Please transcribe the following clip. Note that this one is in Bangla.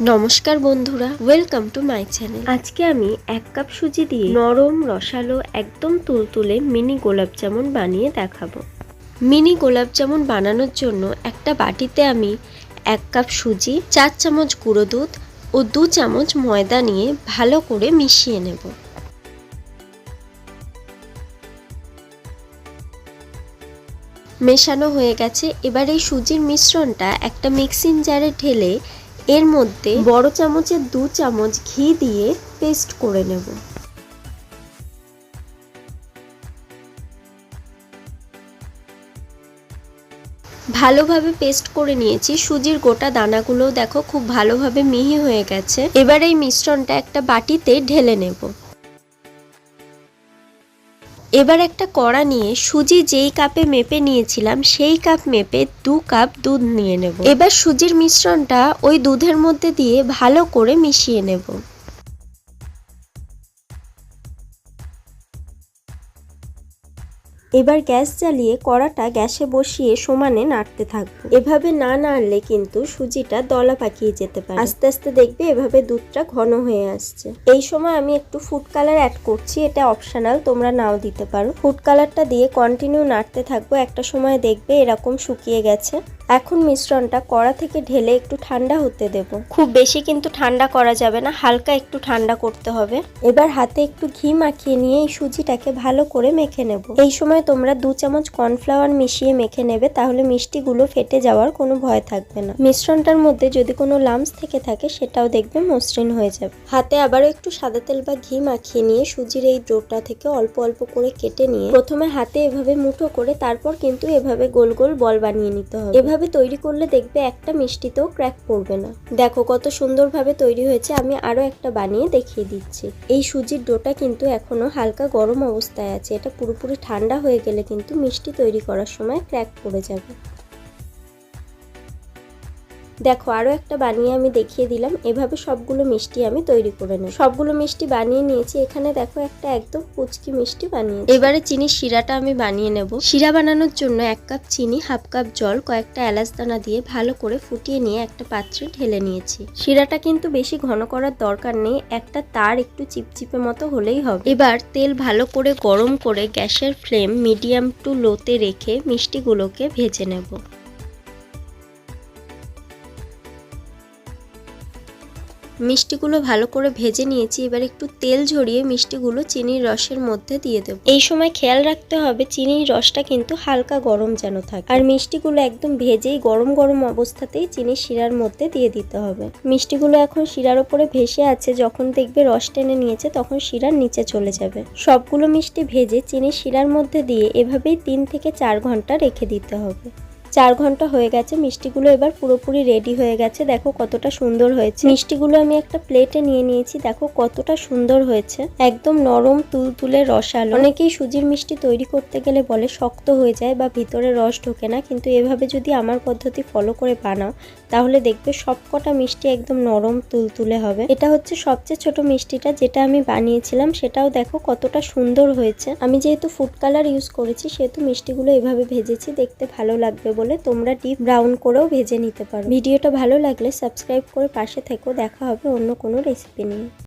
নমস্কার বন্ধুরা ওয়েলকাম টু মাই চ্যানেল আজকে আমি এক কাপ সুজি দিয়ে নরম, রসালো, একদম তুলতুলে মিনি গোলাপ জামুন বানিয়ে দেখাবো। মিনি গোলাপ জামুন বানানোর জন্য একটা বাটিতে আমি এক কাপ সুজি, চার চামচ গুঁড়ো দুধ ও দু চামচ ময়দা নিয়ে ভালো করে মিশিয়ে নেব। মেশানো হয়ে গেছে। এবার এই সুজির মিশ্রণটা একটা মিক্সিং জারে ঢেলে এর মধ্যে বড় চামচের দু চামচ ঘি দিয়ে পেস্ট করে নেব। ভালোভাবে পেস্ট করে নিয়েছি। সুজির গোটা দানাগুলো দেখো খুব ভালোভাবে মিহি হয়ে গেছে। এবার এই মিশ্রণটা একটা বাটিতে ঢেলে নেব। এবার একটা কড়া নিয়ে সুজি যেই কাপে মেপে নিয়েছিলাম, সেই কাপ মেপে দু কাপ দুধ নিয়ে নেব। এবার সুজির মিশ্রণটা ওই দুধের মধ্যে দিয়ে ভালো করে মিশিয়ে নেব। এবার গ্যাস জ্বালিয়ে কড়াটা গ্যাসে বসিয়ে সমানে নাড়তে থাকব এভাবে না নাড়লে কিন্তু সুজিটা দলা পাকিয়ে যেতে পারে। আস্তে আস্তে দেখবে এভাবে দুধটা ঘন হয়ে আসছে। এই সময় আমি একটু ফুড কালার অ্যাড করছি, এটা অপশনাল তোমরা নাও দিতে পারো। ফুড কালারটা দিয়ে কন্টিনিউ নাড়তে থাকব। একটা সময় দেখবে এরকম শুকিয়ে গেছে। এখন মিশ্রণটা কড়া থেকে ঢেলে একটু ঠান্ডা হতে দেব। খুব বেশি কিন্তু ঠান্ডা করা যাবে না, হালকা একটু ঠান্ডা করতে হবে। এবার হাতে একটু ঘি মাখিয়ে নিয়ে এই সুজিটাকে ভালো করে মেখে নেব। এই সময় তোমরা দু চামচ কর্নফ্লাওয়ার মিশিয়ে মেখে নেবে, তাহলে মিষ্টিগুলো ফেটে যাওয়ার কোনো ভয় থাকবে না। মিশ্রণটার মধ্যে যদি কোনো লামস থেকে থাকে, সেটাও দেখবে মসৃণ হয়ে যাবে। হাতে আবারও একটু সাদা তেল বা ঘি মাখিয়ে নিয়ে সুজির এই ডোটা থেকে অল্প অল্প করে কেটে নিয়ে প্রথমে হাতে এভাবে মুঠো করে, তারপর কিন্তু এভাবে গোল গোল বল বানিয়ে নিতে হবে। এভাবে তৈরি করলে দেখবে একটা মিষ্টিতেও ক্র্যাক পড়বে না। দেখো কত সুন্দরভাবে তৈরি হয়েছে, আমি আরও একটা বানিয়ে দেখিয়ে দিচ্ছি। এই সুজির ডোটা কিন্তু এখনও হালকা গরম অবস্থায় আছে, এটা পুরোপুরি ঠান্ডা হয়ে গেলে কিন্তু মিষ্টি তৈরি করার সময় ক্র্যাক পড়ে যাবে। দেখো আরও একটা বানিয়ে আমি দেখিয়ে দিলাম। এভাবে সবগুলো মিষ্টি আমি তৈরি করে নেব। সবগুলো মিষ্টি বানিয়ে নিয়েছি। এখানে দেখো, একটা একদম কুচকি মিষ্টি বানিয়ে এবারে চিনি শিরাটা আমি বানিয়ে নেব। শিরা বানানোর জন্য এক কাপ চিনি, হাফ কাপ জল, কয়েকটা এলাচ দানা দিয়ে ভালো করে ফুটিয়ে নিয়ে একটা পাত্রে ঢেলে নিয়েছি। শিরাটা কিন্তু বেশি ঘন করার দরকার নেই। একটা তার একটু চিপচিপে মতো হলেই হবে। এবার তেল ভালো করে গরম করে গ্যাসের ফ্লেম মিডিয়াম টু লোতে রেখে মিষ্টিগুলোকে ভেজে নেব। মিষ্টিগুলো ভালো করে ভেজে নিয়েছি, এবার একটু তেল ঝরিয়ে মিষ্টিগুলো চিনির রসের মধ্যে দিয়ে দেবো। এই সময় খেয়াল রাখতে হবে, চিনির রসটা কিন্তু হালকা গরম যেন থাকে। আর মিষ্টিগুলো একদম ভেজেই গরম গরম অবস্থাতেই চিনির শিরার মধ্যে দিয়ে দিতে হবে। মিষ্টিগুলো এখন শিরার ওপরে ভেসে আছে, যখন দেখবে রস টেনে নিয়েছে তখন শিরার নিচে চলে যাবে। সবগুলো মিষ্টি ভেজে চিনির শিরার মধ্যে দিয়ে এভাবেই তিন থেকে চার ঘণ্টা রেখে দিতে হবে। চার ঘণ্টা হয়ে গেছে, মিষ্টিগুলো এবার পুরোপুরি রেডি হয়ে গেছে। দেখো কতটা সুন্দর হয়েছে। মিষ্টিগুলো আমি একটা প্লেটে নিয়ে নিয়েছি, দেখো কতটা সুন্দর হয়েছে। একদম নরম, তুলতুলে, রসালো। অনেকেই সুজির মিষ্টি তৈরি করতে গেলে বলে শক্ত হয়ে যায় বা ভিতরে রস ঢোকে না, কিন্তু এভাবে যদি আমার পদ্ধতি ফলো করে বানাও, তাহলে দেখবে সবকটা মিষ্টি একদম নরম, তুলতুলে হবে। এটা হচ্ছে সবচেয়ে ছোট মিষ্টিটা যেটা আমি বানিয়েছিলাম, সেটাও দেখো কতটা সুন্দর হয়েছে। আমি যেহেতু ফুড কালার ইউজ করেছি, সেহেতু মিষ্টিগুলো এভাবে ভেজেছি, দেখতে ভালো লাগবে বলে তোমরা ডিপ ব্রাউন করেও ভেজে নিতে পারো। ভিডিওটা ভালো লাগলে সাবস্ক্রাইব করে পাশে থেকেও দেখা হবে অন্য কোনো রেসিপি নিয়ে।